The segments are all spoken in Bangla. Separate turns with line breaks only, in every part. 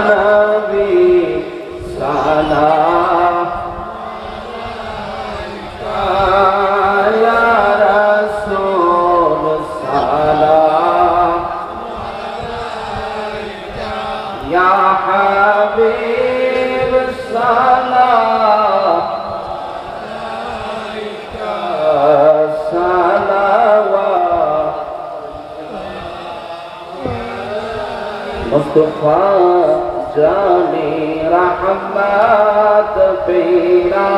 نبي سلام يا رسول سلام يا حبيب سلام صلوات مصطفى جانے رحمت پیرا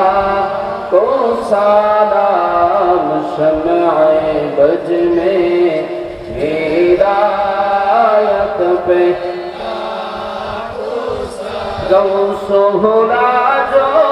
کو سلام شمع بج میں ہدایت پہ گو سہرا جو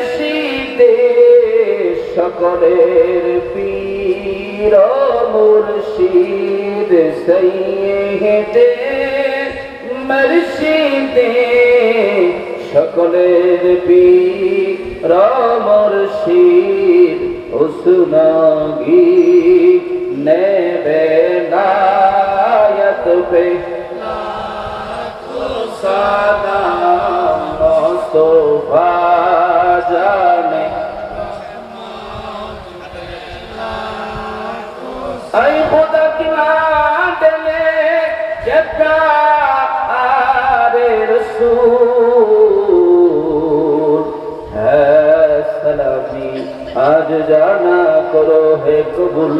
সকলের পীর মুর্শিদ সৈয়দে মর্শিদে সকলের পীর মুর্শিদ উসনাগি নেবে নায়ত পে। সালাম आज जाना करो है कबूल।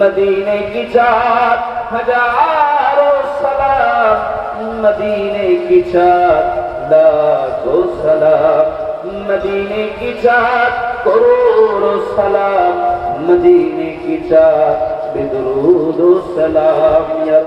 मदीने की चार हज़ारों सलाम। मदीने की चार लाखों सलाम। मदीने की चार करोड़ों सलाम मदीने की चार बिदरूद सलाम या